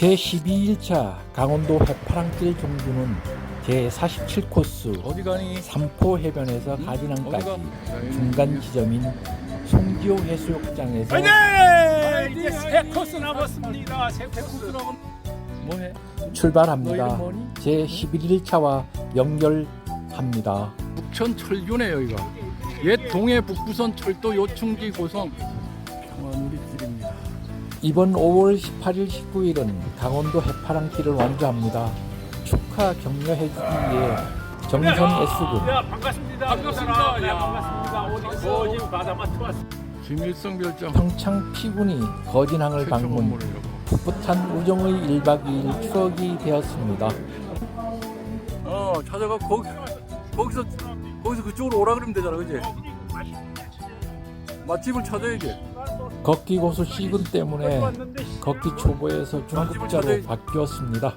제12일차 강원도 해파랑길 종주는 제47코스 어디 가니? 삼포 해변에서 가진항까지 가? 중간 지점인 송지호 해수욕장에서 네, 이제 새 코스 남았습니다. 새 코스. 뭐해? 너 출발합니다. 이름 뭐니? 제11일차와 연결합니다. 북천 철교네 여기가. 옛 동해 북부선 철도 요충지 고성. 이번 5월 18일 19일은 강원도 해파랑길을 완주합니다. 축하 격려해 주기 위해 정선 S군 야 반갑습니다. 반갑습니다. 야 반갑습니다. 어디 거지 바다만 왔어. 김일성 별장 평창 피군이 거진항을 방문. 풋풋한 우정의 1박 2일 추억이 되었습니다. 어 찾아가 거기 거기서 거기서 그쪽으로 오라 그러면 되잖아, 그지? 맛집을 찾아야지. 걷기 고수 시군 때문에 걷기 초보에서 중급자로 찾아야지. 바뀌었습니다.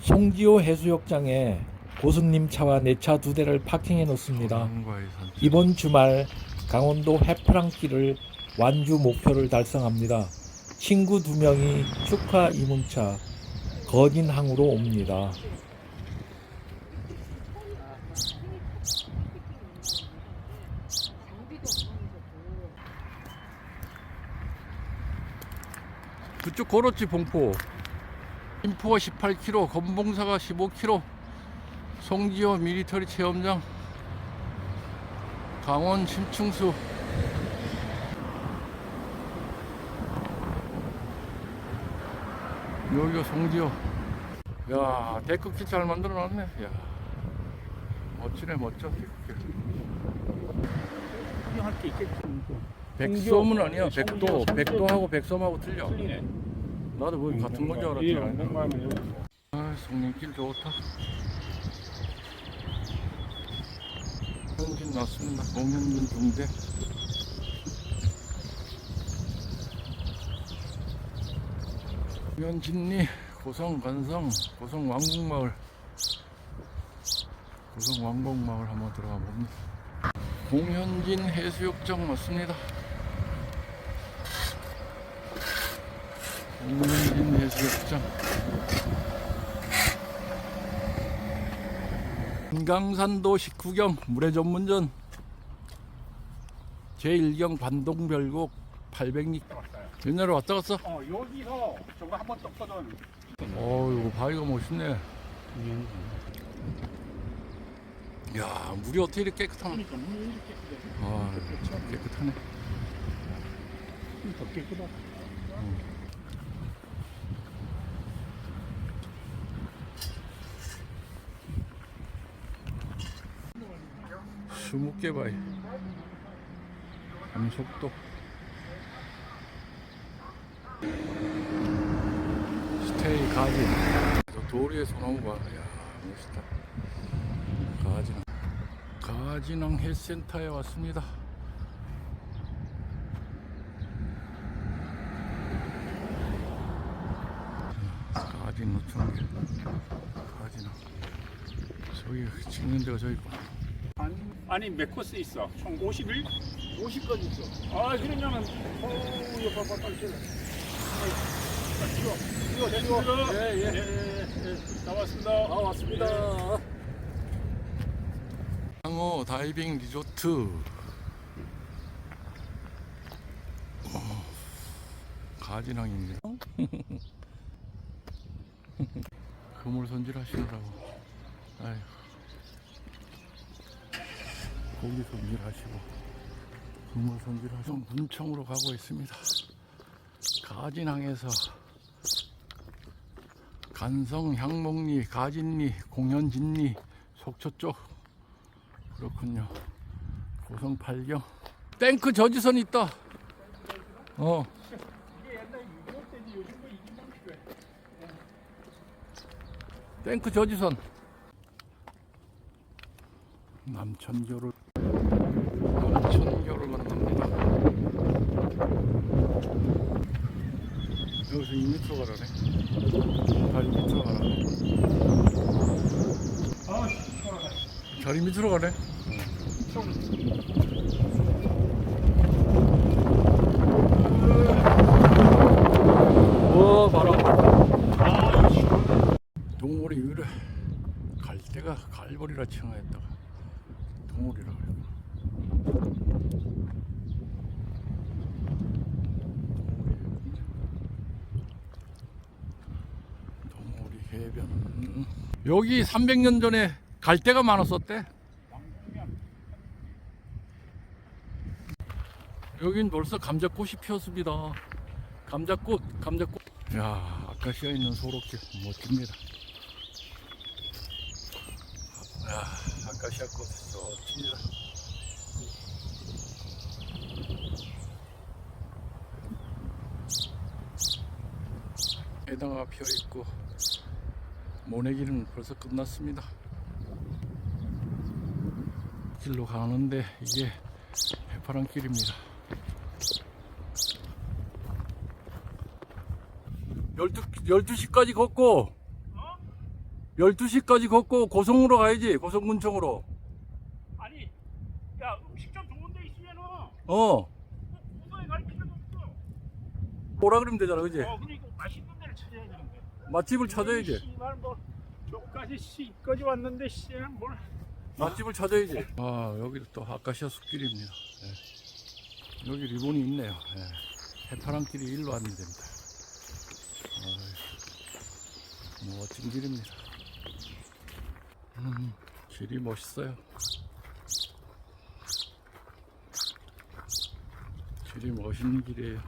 송지호 해수욕장에 고수님 차와 내 차 두 대를 파킹해 놓습니다. 이번 주말 강원도 해파랑길을 완주 목표를 달성합니다. 친구 두 명이 축하 이문차 거진항으로 옵니다. 그쪽 걸었지 봉포. 인포가 18km, 건봉사가 15km, 송지호 미리터리 체험장, 강원 심충수. 여기가 송지호. 야 데크길 잘 만들어 놨네. 야 멋지네 멋져 데크길. 할게 있겠지. 백섬은 아니야. 백도 백도하고 백섬하고 틀려. 틀리네. 나도 뭐 같은 건줄 예, 알았지. 여기. 아, 성님길 좋다. 현진 났습니다. 공현진 중대. 현진리 고성 관성 고성 왕국마을 고성 왕국마을 한번 들어가 봅니다. 공현진 해수욕장 맞습니다. 공현진 해수욕장. 금강산도 식후경 물의 전문전 제1경 반동별곡 800리 옛날에 왔다 갔어? 어 여기서 저거 한 번 떴거든. 어 이거 바위가 멋있네 야 물이 어떻게 이렇게 깨끗하나 그러니까 물이 이렇게 깨끗해. 아 깨끗하네 더 깨끗하다. 스무 개 바위 암속도 스테이 가진 저 도리의 소나무 봐. 야 멋있다. 가진항. 가진항 헬센터에 왔습니다. 가진 노천길. 가진항. 저기 찍는 데가 저기 있고. 아니, 아니 몇 코스 있어? 총 51? 50까지 있어. 아 그러면은 어우 이거 봐봐 빨리 찍어. 찍어. 찍어 찍어. 예, 예. 예. 나왔습니다. 아 왔습니다. 상어 다이빙 리조트. 어, 가진항입니다. 그물 손질 하시느라고. 아휴. 고기 손질 하시고 그물 손질 하시고 문청으로 가고 있습니다. 가진항에서 간성, 향목리, 가진리, 공현진리, 속초 쪽 그렇군요. 고성 팔경 탱크 저지선 있다. 어. 탱크 저지선. 남천교를 남천교를 만납니다. 여기서 2m 가라네. 다리 밑으로 가네. 와 바람. 동물이 위로 갈 때가 갈보리라 칭하였다가 동물이라. 동물이 해변. 여기 300년 전에 갈대가 많았었대. 여긴 벌써 감자꽃이 피었습니다. 감자꽃, 감자꽃. 야, 아카시아 있는 소록길 멋집니다. 야, 아카시아 꽃 좋습니다. 해당화 피어 있고 모내기는 벌써 끝났습니다. 길로 가는데 이게 해파란 길입니다. 12, 12시까지 걷고 12시까지 걷고 고성으로 가야지 고성군청으로 아니, 야 음식점 좋은 데 있으면은 어 우도에 갈 필요도 없어. 오라 그러면 되잖아 그지 어, 그러니까 맛있는 데를 찾아야 되는데. 맛집을 찾아야지 씨발 뭐 저까지 씨까지 왔는데 씨는 뭘? 맛집을 찾아야지. 아 여기도 또 아카시아 숲길입니다. 예. 여기 리본이 있네요. 예. 해파란 길이 일로 왔면 됩니다. 어이, 멋진 길입니다. 음, 길이 멋있어요. 길이 멋있는 길이에요.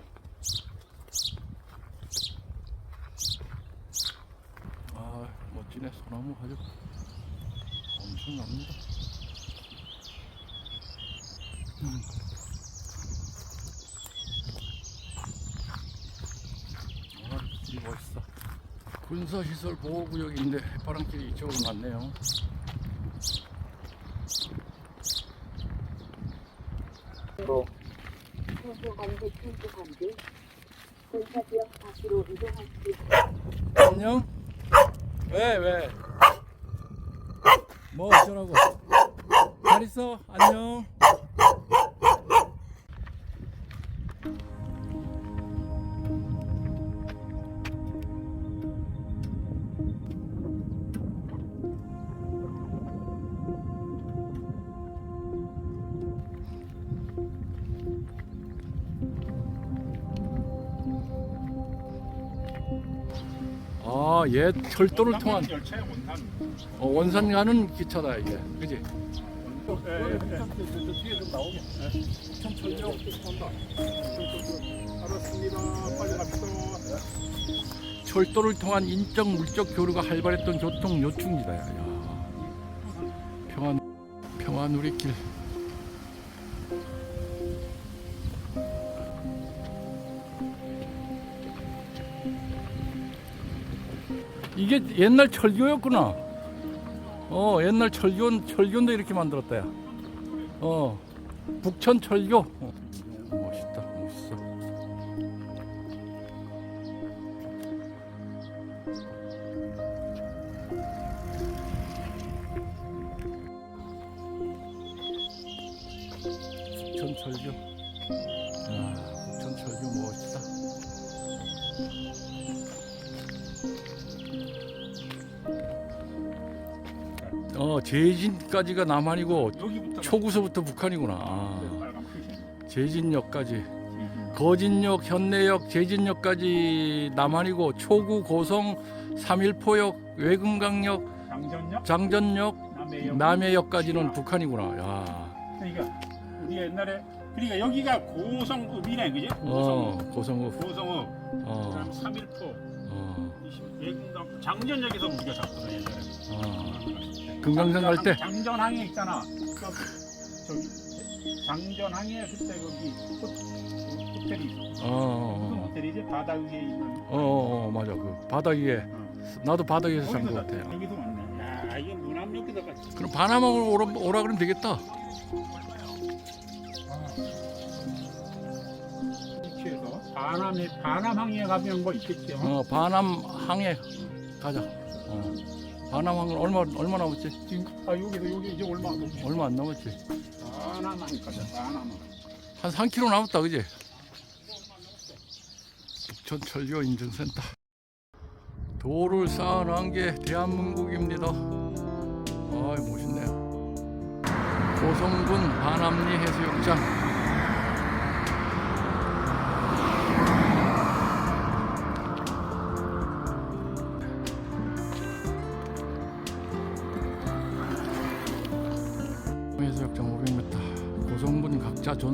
아 멋지네. 소나무 아주 엄청납니다 음. 아, 이 멋있어. 군사시설 보호구역인데 해파랑길이 이쪽으로 군사지역 밖으로 이동하시기 안녕? 왜, 왜? 뭐 어쩌라고? 잘 있어? 안녕? 아, 옛 철도를 통한 열차에 원탄. 어, 원산 가는 기차다 이게, 그지? 철도를 통한 인적 물적 교류가 활발했던 교통 요충지다. 야. 평안 평안 우리 길. 이게 옛날 철교였구나. 어, 옛날 철교 철교인데 이렇게 만들었다 야. 어, 북천 철교. 제진까지가 남한이고 초구서부터 북한이구나. 아. 제진역까지. 거진역, 현내역, 제진역까지 남한이고 초구, 고성, 삼일포역, 외금강역, 장전역, 장전역, 남해역. 남해역까지는 북한이구나. 야, 그러니까 우리 옛날에 그러니까 여기가 고성읍이네, 그지? 어, 고성읍. 고성읍. 고성읍. 어, 그다음 삼일포. 어, 예금강 장전역에서 우리가 잡거든 옛날에. 어. 금강산 갈 때? 장전항에 있잖아. 그 저기 장전항에 그때 거기 호, 그 호텔이 있어. 어, 어, 큰 어, 호텔이지 바다 위에 있는. 어, 어, 어, 맞아. 그 바다 위에 어. 나도 바닥에서 산것 거기서 같아요. 여기서 왔네. 야 이게 문암역에다가. 그럼 바나마로 오라, 오라 그러면 되겠다. 위치에서 바남에 바남항에 가면 뭐 있겠지. 어? 어, 바남 항해 가자. 어. 바나망은 얼마 얼마 남았지? 지금 아 여기도 여기 이제 얼마 안 남았어. 얼마 안 남았지? 하나만 가자. 하나만. 한 3km 남았다 그지? 북천철교 인증센터 도를 쌓아놓은 게 대한민국입니다 아이 멋있네요 고성군 반암리 해수욕장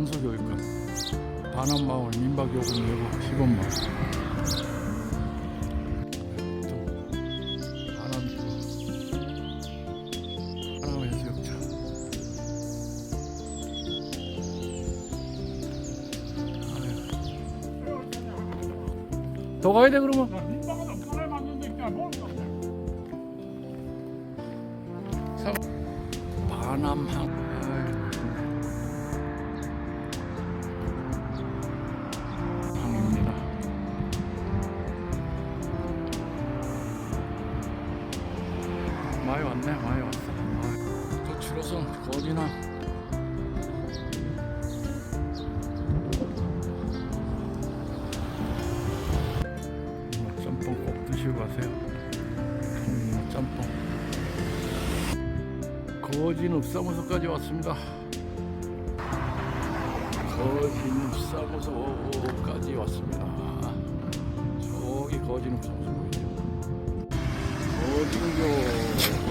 전수교육관 반암마을 민박요금 내고 10원만 반암 반암 해수욕장 아유. 더 가야 돼 그러면? 반암항 드시고 가세요. 음, 짬뽕. 거진 읍사무소까지 왔습니다. 거진 읍사무소까지 왔습니다. 저기 거진 읍사무소 보이죠? 거진교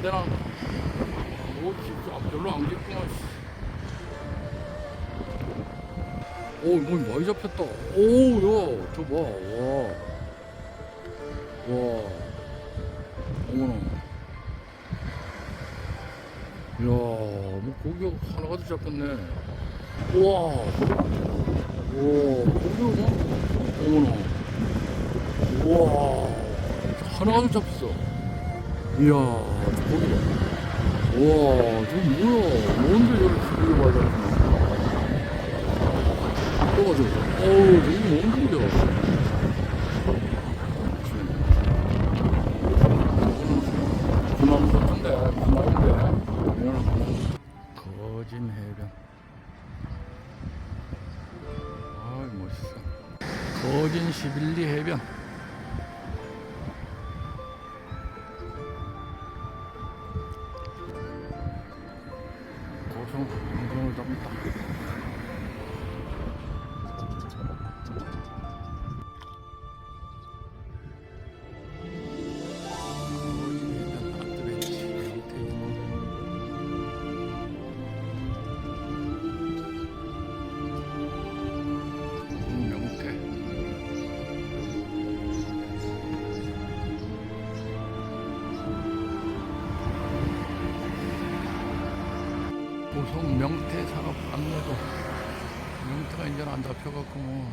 안 되나? 오, 진짜 별로 안 깊구나. 씨. 오, 이거 많이 잡혔다. 오, 야, 저 봐. 와. 와. 어머나. 야, 뭐 고기 하나가 더 잡혔네. 우와. 와, 고기가 어머나. 우와. 하나가 더 잡혔어. 이야, 저 고기가. 우와, 저 뭐야. 뭔데 저렇게 많이 잡혔나. 떠가지고 어우 저기 뭔 멋있어 거진 11리 해변 이제 안 잡혀갖고 뭐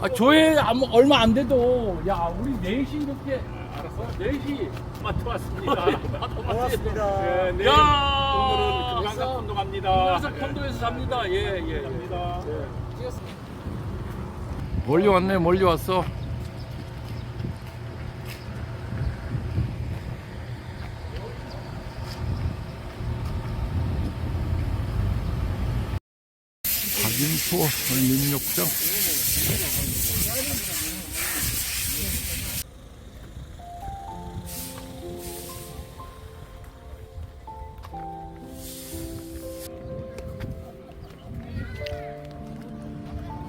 아 조회 아무- 얼마 안 돼도. 야 우리 4시 이렇게 알았어? 4시 마트 왔습니다. 고맙습니다. 네, 내일 야! 오늘은 금강산 콘도 갑니다. 금강산 콘도에서 잡니다. 예예 예, 갑니다. 멀리 왔네 멀리 왔어 박인포 민욕장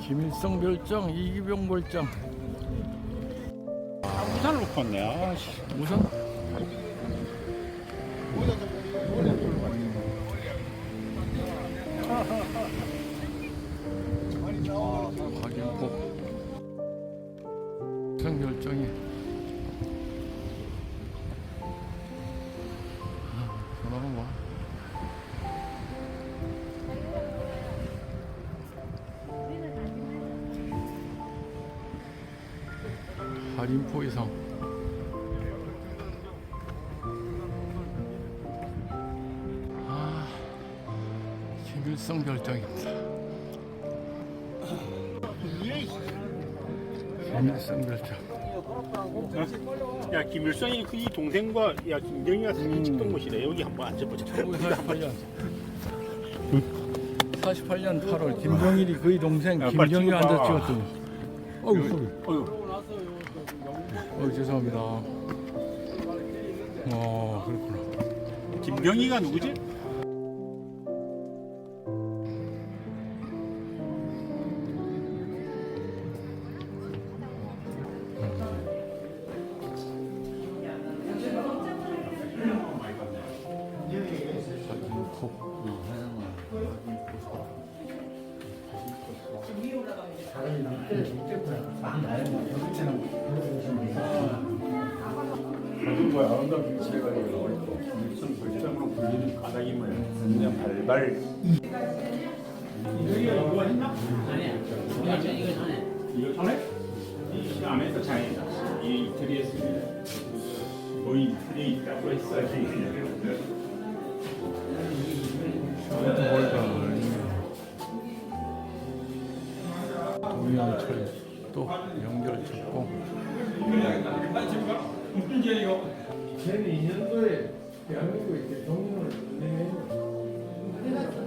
김일성 별장 이기병 별장 아, 우산을 놓고 왔네. 아, 씨. 우선 와 할인포 이상 아, 김일성 별장입니다. 김일성 별장. 야, 김일성이 그 이 동생과 야, 김정희가 사진 찍던 곳이래. 여기 한번 앉아보자. 1948년. 48년 8월 김정일이 그의 동생 야, 빨리 김정희 앉아 찍어봐. 찍었더니 어우 소리 어휴. 어 죄송합니다 어 그렇구나 김정희가 누구지? 뭐야, 아름다운 길치가 김일성 별장으로 불리는 바닥임을 그냥 발발. 여기가 이거 했나? 아니야. 이거 전에. 이거 전에? 이 안에서 장애다. 이 이태리에 쓰는 거의 이태리에 있다고 했어야지. 동양철 또 연결철공 쟤는 2년도에 대한민국에 대통령을 내면 한층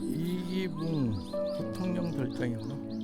이기붕 부통령 별장이구나